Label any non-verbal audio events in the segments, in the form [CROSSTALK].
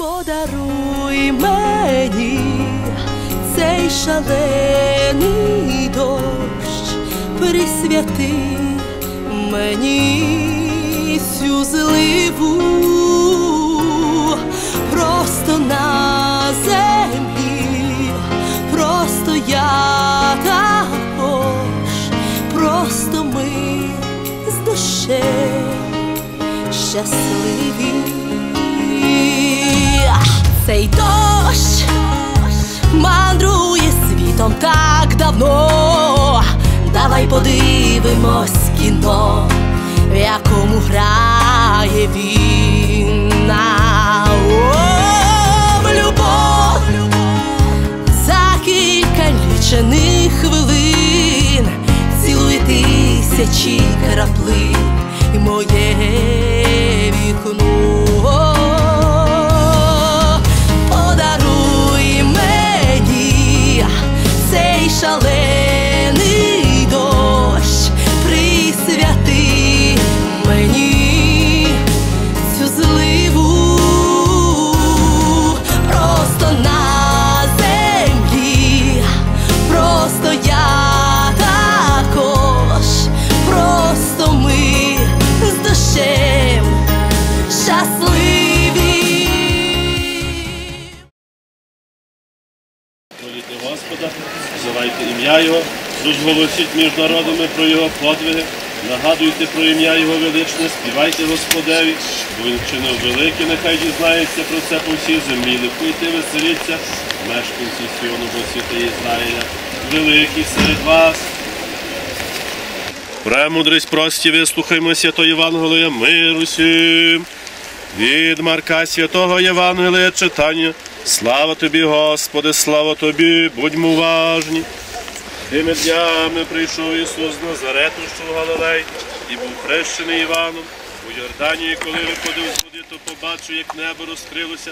Подаруй мені цей шалений дощ, присвяти мені цю зливу, просто на землі, просто я також, просто ми з душею щасливі. Цей дощ мандрує світом так давно. Давай подивимось кіно, в якому грає він. За кілька лічених хвилин цілує тисячі краплин і моє вікно. Моліти Господа, взивайте ім'я Його, розголосіть між народами про Його подвиги, нагадуйте про ім'я Його величне, співайте Господеві, бо Він вчинив велике, нехай дізнається про це по всій землі. Ликуйте, веселіться, мешканці Сіону, бо світи Ізраїля, великий серед вас. Премудрість прості, вислухаймо свято Євангелія миру всім. Від Марка Святого Євангелія читання. Слава тобі, Господи, слава тобі, будьмо уважні. Тими днями прийшов Ісус з Назарету, що в Галилей, і був хрещений Іваном. У Йорданії, коли виходив з води, то побачив, як небо розкрилося,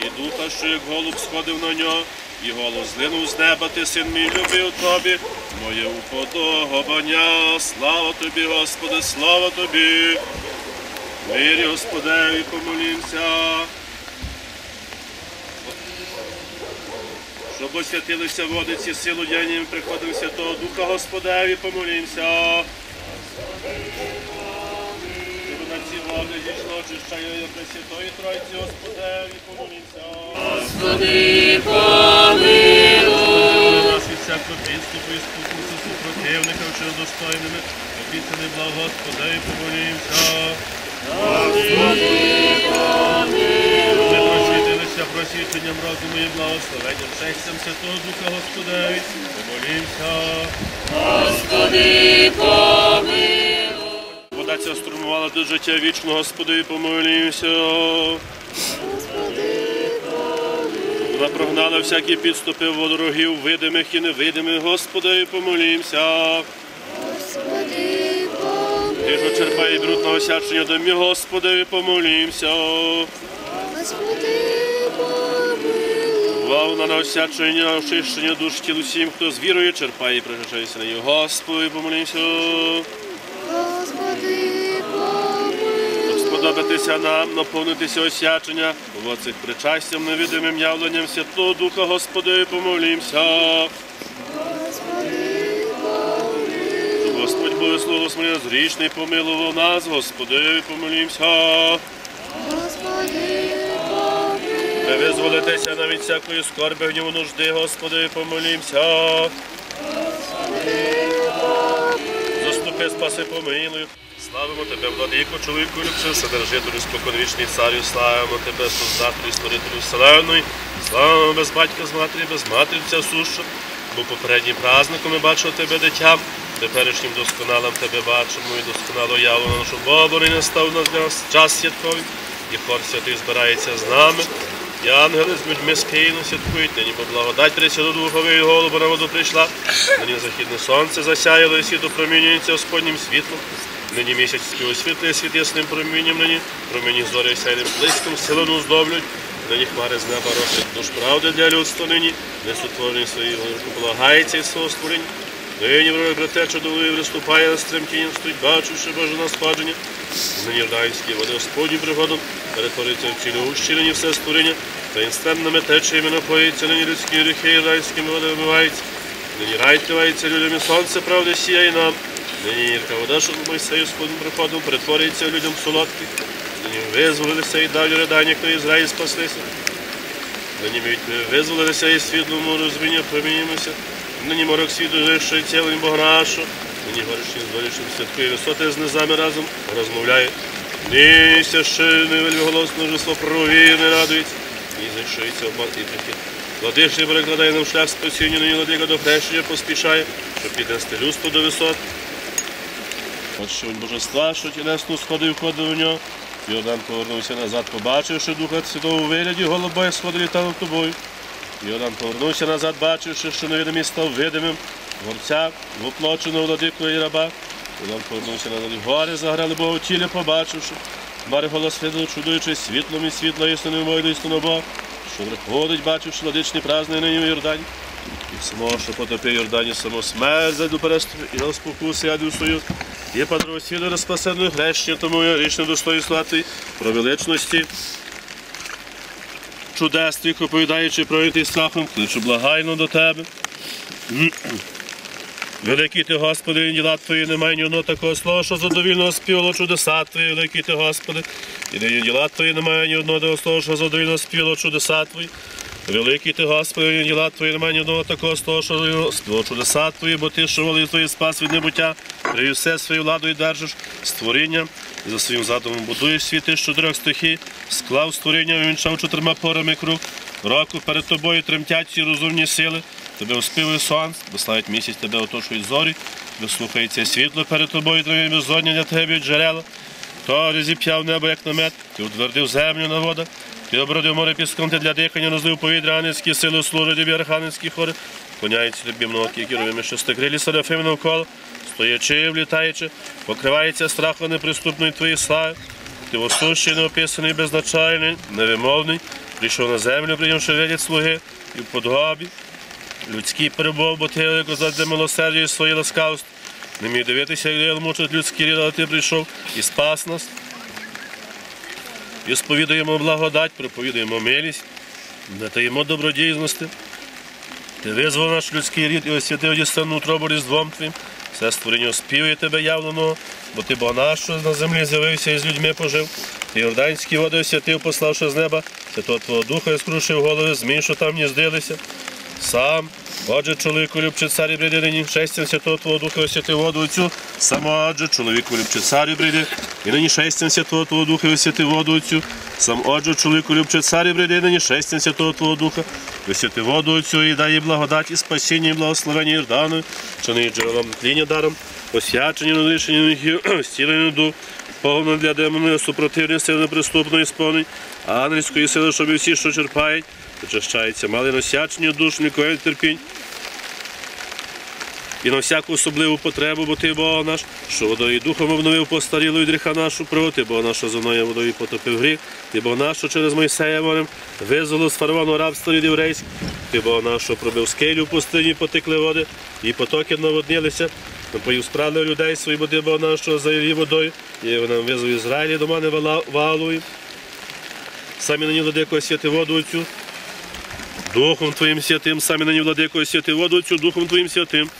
і духа, що як голуб сходив на нього, і голос злинув з неба, ти син мій любив тобі, моє уподобання, слава тобі, Господи, слава тобі. Мирі Господеві помолімся. Щоб освятилися водиці силу дянням приходом Святого Духа Господеві помолімся. Води дійшло очищення Пресвятої Тройці Господеві помолімся. Господи, помилуй. Нас від всякого підступу і спокусу супротивника вчили достойними. Обіцяни благ Господеві помолімся. Ми просвітилися просвітленням розуму і благословенням шестям Святого Духа Господеві. Помолімся. Господи, помилуй. Вода ця струмувала до життя вічного, Господи, помолімся. Вона прогнала всякі підступи ворогів, видимих і невидимих, Господи, помолімся. Ти ж черпає бруд на осячення домі, Господи, помолімся. Вау на осячення, очищення душ тіл усім, хто з вірою черпає і пригощається на нього. Господи, помолімся. Щоб сподобатися нам, наповнитися осячення, оцих причастям, невидимим явленням Святого Духа, Господи, помолімся. Щоб Господь благословив Господи, зрічний помилував нас, Господи, помолімся. Ви визволитеся навіть всякої скорби, гніву нужди, Господи, помолімся. Заступи, спаси, помилуй. Славимо Тебе, владико, чоловіку, любцю, Вседержителю, споконвічний царю, славимо Тебе, Создателю, Створителю Вселенної, славимо без батька, з матері, без матері, ця суща. Бо попереднім праздником ми бачили Тебе дитям, теперішнім досконалим Тебе бачимо і досконало явлено, що Бобори не став на нас час святковий, і хор святий збирається з нами. І ангели з людьми скину святкують, нині бо благодать Пресвяту Духові і голубу на воду прийшла. Нині західне сонце засяяло і світ опромінюється Господнім світлом. Нині місяць співосвітлює світ ясним промінням, нині промені зори сяйним блиском силину здоблють. Нині хмари з неба роблять душ правди для людства нині, не сотворені свої полагається і свого створення. Нині вроде брате чудовий виступає з тремтінням, стоїть, бачивши Боже на спадження. Нині Йорданські води Господні приходом, перетвориться в цілю ущілені все створення, та інстантними течіями напоїться, нині людські гріхи Йорданськими водами вмиваються. Нині рай тривається людям і сонце правди сіяє нам. Нині гірка вода, що Мойсею Господним приходом, перетворюється людям солодких. Нині визволилися і далі ридання, хто Ізраїль спаслися. Нині ми визволилися і світлому розуміння промінімося. Нині морок світу вищий цілень Бога. Нині горішні з горішнім святкує висоти з низами разом розмовляє. Ні священний вельмиголосно жество провірне радується. Ні зайшується обман і прихід. Владишний перекладає нам шлях спасіння, нині владика до хрещення поспішає, щоб піднести людство до висот. От що божества, що тілесно сходив, входив у нього. Йордан повернувся назад, побачивши Духа Святого у вигляді, голуба як сходив над тобою. Йордан повернувся назад, бачивши, що невидимий став видимим, горця, воплоченого владикою і раба. Йордан повернувся назад, і гори заграли Бога тілі, побачивши. Хмари голос видали, чудуючи світлом і світло істини мою істину Бога, що приходить, бачивши владичні праздни нині в Йордані. І самого, що потопив Йордані, само смерть зайду переступ, і його спокуси, я свою. Є подросіли розпасеною хрещення, тому я річ не достою слати про величності чудес оповідаючи про ти страхом, кличу благайно до тебе. Великий ти, Господи, діла Твої, немає ні одного такого слова, що задовільно співало чудеса Твої, великий ти, Господи, і діла Твої, немає ні одного такого слова, що задовільно співало чудеса Твої. Великий ти, Господи, і діла Твої, немає ні одного такого слова, що співало чудеса Твої, бо ти, що волив Твої спас від небуття, привів все свою владою держиш, створіння, і за своїм задумом будуєш світи з чотирьох стихій, склав створіння, вінчав чотирма порами круг, року перед тобою тремтять ці розумні сили, тебе оспівує сонце, бо місяць, тебе оточують зорі, вислухається світло перед тобою, твоє безодня для тебе джерела. То розіп'яв небо, як намет, ти утвердив землю на водах, ти обродив море піском, ти для дихання розлив повітря, ангельські сили служать тобі архангельські хори, коняються тобі многі кіровими шестикрилі серафим навколо, стоячи, влітаючи, покривається страхом неприступної твоєї слави. Ти восущий, неописаний, безначальний, невимовний, прийшов на землю, прийнявши вигляд слуги і в подобі. Людський перебув, бо ти велико задля милосердя і своє ласкавство. Не міг дивитися, як мучить людський рід, але ти прийшов і спас нас. І сповідуємо благодать, проповідуємо милість, не таємо добродійності. Ти визвав наш людський рід і освятив дістану утробу різдвом твоїм. Все створення співує тебе явлено, бо ти Бог наш, що на землі з'явився і з людьми пожив. Ти Йорданські води освятив, пославши з неба, святого Твого Духа і скрушив голови змій, що там гніздилися. Сам, отже, чоловіку любче царі бриди шестям святого Твого Духа освяти воду оцю. Сам, отже, чоловіку любче царі бриди, і нині шестям святого Твого Духа освяти воду оцю. Сам, отже, чоловіку любче царі бриди, нині шестям святого Твого Духа, освяти воду оцю і дай їй благодать і спасіння, і благословення Йордану, що не є джерелом тління даром, освячені, надишені, [CLEARS THROAT] стілені дух, повно для демонів, супротивні сили неприступної сповнень, ангельської сили, щоб і всі, що черпають, очищається, мали носячення душ, мікої терпінь. І на всяку особливу потребу, бо ти Бог наш, що водою і духом обновив постарілу від гріха нашу проти, бо наша зоною водою потопив гріх, ти Бог наш, що через Мойсея морем визволив з фараону рабства від єврейських, ти Бог наш, що пробив скелю в пустині, потекли води, і потоки наводнилися, напоїв справили людей свої, бо ти Бог наш, що за її водою, і нам визвав Ізраїлі до мене валові. Самі на ній владико святи воду оцю, Духом Твоїм святим, самі на ній владико святи воду цю, Духом Твоїм святим.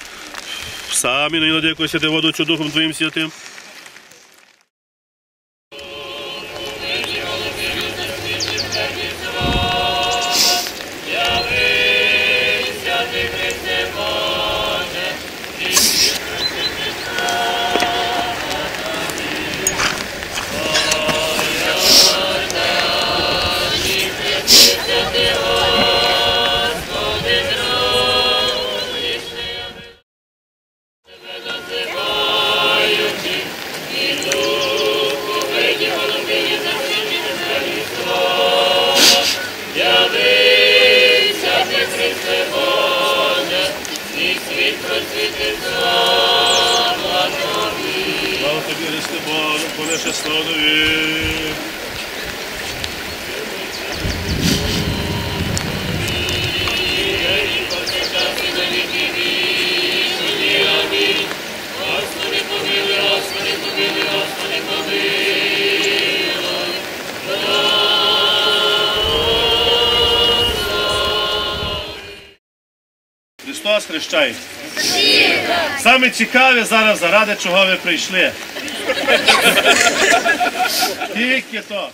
Самі нині владико святи воду цю, Духом Твоїм святим. прощаєте? Саме цікаве зараз заради чого ви прийшли. [LAUGHS] Тільки то.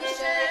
Spanish.